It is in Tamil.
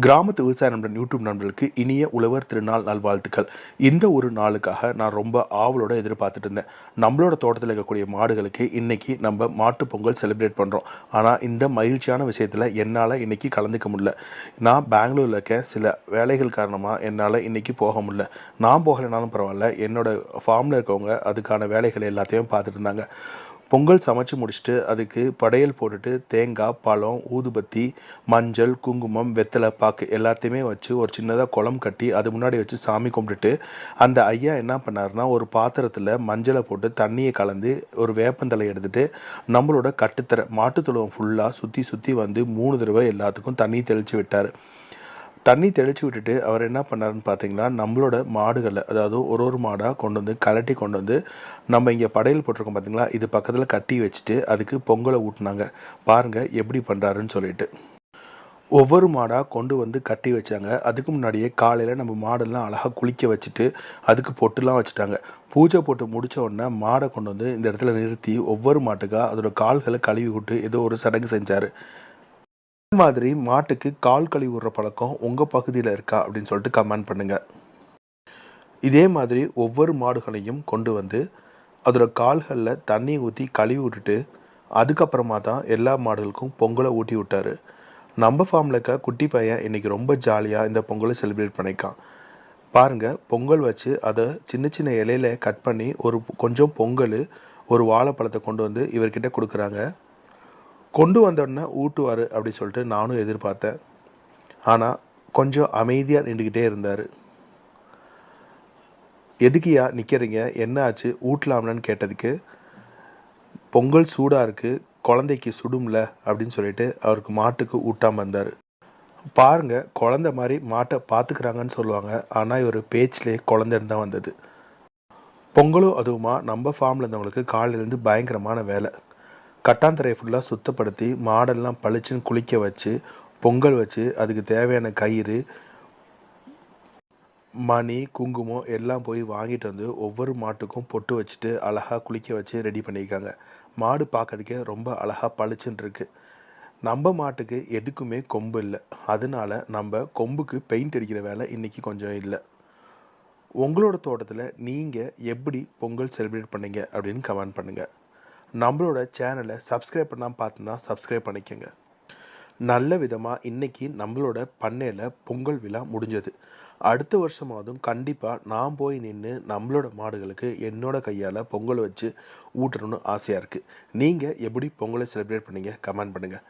கிராமத்து விவசாய நண்பன் யூடியூப் நண்பர்களுக்கு இனிய உழவர் திருநாள் நல்வாழ்த்துக்கள். இந்த ஒரு நாளுக்காக நான் ரொம்ப ஆவலோட எதிர்பார்த்துட்டு இருந்தேன். நம்மளோட தோட்டத்தில் இருக்கக்கூடிய மாடுகளுக்கு இன்னைக்கு நம்ம மாட்டு பொங்கல் செலிப்ரேட் பண்ணுறோம் ஆனால் இந்த மகிழ்ச்சியான விஷயத்தில் என்னால் இன்னைக்கு கலந்துக்க முடியல. நான் பெங்களூரில் இருக்க சில வேலைகள் காரணமாக என்னால் இன்னைக்கு போக முடியல. நான் போகலைனாலும் பரவாயில்ல. என்னோட ஃபார்மில் இருக்கவங்க அதுக்கான வேலைகள் எல்லாத்தையும் பார்த்துட்டு இருந்தாங்க. பொங்கல் சமைச்சு முடிச்சுட்டு அதுக்கு படையல் போட்டுட்டு தேங்காய் பழம் ஊதுபத்தி மஞ்சள் குங்குமம் வெத்தலை பாக்கு எல்லாத்தையுமே வச்சு ஒரு சின்னதாக குளம் கட்டி அது முன்னாடி வச்சு சாமி கும்பிட்டுட்டு அந்த ஐயா என்ன பண்ணார்னா ஒரு பாத்திரத்தில் மஞ்சளை போட்டு தண்ணியை கலந்து ஒரு வேப்பந்தலை எடுத்துகிட்டு நம்மளோட கட்டுத்தர மாட்டுத்தொழுவம் ஃபுல்லாக சுற்றி சுற்றி வந்து மூணு தடவை எல்லாத்துக்கும் தண்ணி தெளித்து விட்டார். தண்ணி தெளித்து விட்டுட்டு அவர் என்ன பண்ணாருன்னு பார்த்தீங்கன்னா நம்மளோட மாடுகளை அதாவது ஒரு ஒரு மாடாக கொண்டு வந்து கலட்டி கொண்டு வந்து நம்ம இங்கே படையல் போட்டிருக்கோம் பார்த்தீங்களா இது பக்கத்தில் கட்டி வச்சுட்டு அதுக்கு பொங்கலை ஊட்டினாங்க. பாருங்கள் எப்படி பண்ணுறாருன்னு சொல்லிட்டு. ஒவ்வொரு மாடாக கொண்டு வந்து கட்டி வச்சாங்க. அதுக்கு முன்னாடியே காலையில் நம்ம மாடெல்லாம் அழகாக குளிக்க வச்சுட்டு அதுக்கு பொட்டுலாம் வச்சுட்டாங்க. பூஜை போட்டு முடித்த உடனே மாடை கொண்டு வந்து இந்த இடத்துல நிறுத்தி ஒவ்வொரு மாட்டுக்காக அதோட கால்களை கழுவி விட்டு ஏதோ ஒரு சடங்கு செஞ்சார். மாதிரி மாட்டுக்கு கால் கழுவி விடுற பழக்கம் உங்கள் பகுதியில் இருக்கா அப்படின்னு சொல்லிட்டு கமெண்ட் பண்ணுங்கள் இதே மாதிரி ஒவ்வொரு மாடுகளையும் கொண்டு வந்து அதோட கால்களில் தண்ணி ஊற்றி கழுவி விட்டுட்டு அதுக்கப்புறமா தான் எல்லா மாடுகளுக்கும் பொங்கலை ஊட்டி விட்டாரு. நம்ம ஃபார்மில் இருக்க குட்டி பையன் இன்னைக்கு ரொம்ப ஜாலியாக இந்த பொங்கலை செலிப்ரேட் பண்ணிக்கான் பாருங்க பொங்கல் வச்சு அதை சின்ன சின்ன இலையில கட் பண்ணி ஒரு கொஞ்சம் பொங்கல் ஒரு வாழைப்பழத்தை கொண்டு வந்து இவர்கிட்ட கொடுக்குறாங்க. கொண்டு வந்தோடனே ஊட்டுவார் அப்படின்னு சொல்லிட்டு நானும் எதிர்பார்த்தேன். ஆனால் கொஞ்சம் அமைதியாக நின்றுக்கிட்டே இருந்தார். எதுக்கியா நிற்கிறீங்க என்ன ஆச்சு? ஊட்டலாம்லன்னு கேட்டதுக்கு பொங்கல் சூடாக இருக்குது குழந்தைக்கு சுடும்ல அப்படின்னு சொல்லிட்டு அவருக்கு மாட்டுக்கு ஊட்டாமல் வந்தார். பாருங்க குழந்த மாதிரி மாட்டை பார்த்துக்கிறாங்கன்னு சொல்லுவாங்க. ஆனால் இவர் பேச்சிலே குழந்தைன்னு தான் வந்தது. பொங்கலும் அதுவுமா நம்ம ஃபார்மில் இருந்தவங்களுக்கு காலையிலேருந்து பயங்கரமான வேலை. கட்டாந்தரையை ஃபுல்லாக சுத்தப்படுத்தி மாடெல்லாம் பளிச்சுன்னு குளிக்க வச்சு பொங்கல் வச்சு அதுக்கு தேவையான கயிறு மணி குங்குமம் எல்லாம் போய் வாங்கிட்டு வந்து ஒவ்வொரு மாட்டுக்கும் பொட்டு வச்சுட்டு அழகாக குளிக்க வச்சு ரெடி பண்ணியிருக்காங்க. மாடு பார்க்கறதுக்கே ரொம்ப அழகாக பளிச்சின்னுருக்கு நம்ம மாட்டுக்கு எதுக்குமே கொம்பு இல்லை. அதனால நம்ம கொம்புக்கு பெயிண்ட் அடிக்கிற வேலை இன்றைக்கி கொஞ்சம் இல்லை. உங்களோட தோட்டத்தில் நீங்கள் எப்படி பொங்கல் செலிப்ரேட் பண்ணீங்க அப்படின்னு கமெண்ட் பண்ணுங்கள் நம்மளோட சேனலை சப்ஸ்கிரைப் பண்ணாமல் பார்த்துனா சப்ஸ்கிரைப் பண்ணிக்கோங்க. நல்ல விதமாக இன்னைக்கு நம்மளோட பண்ணையில் பொங்கல் விழா முடிஞ்சது. அடுத்த வருஷமாவதும் கண்டிப்பாக நான் போய் நின்று நம்மளோட மாடுகளுக்கு என்னோட கையால் பொங்கல் வச்சு ஊட்டணும்னு ஆசையாக இருக்குது நீங்கள் எப்படி பொங்கலை செலிப்ரேட் பண்ணீங்க? கமெண்ட் பண்ணுங்கள்